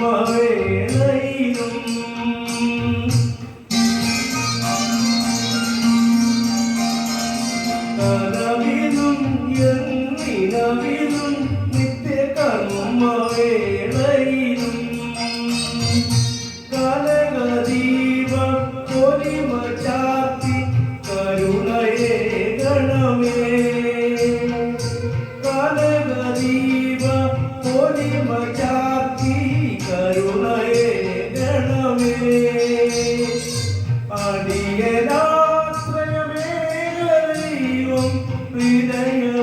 ബ്രഹ്മവേദയിലും കലവിലും എന്നിലവിലും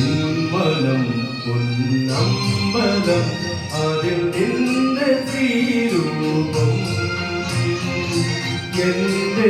നിന്മനം പൊന്നമ്പലം അതിൽ നിന്റെ തീരൂപം എന്റെ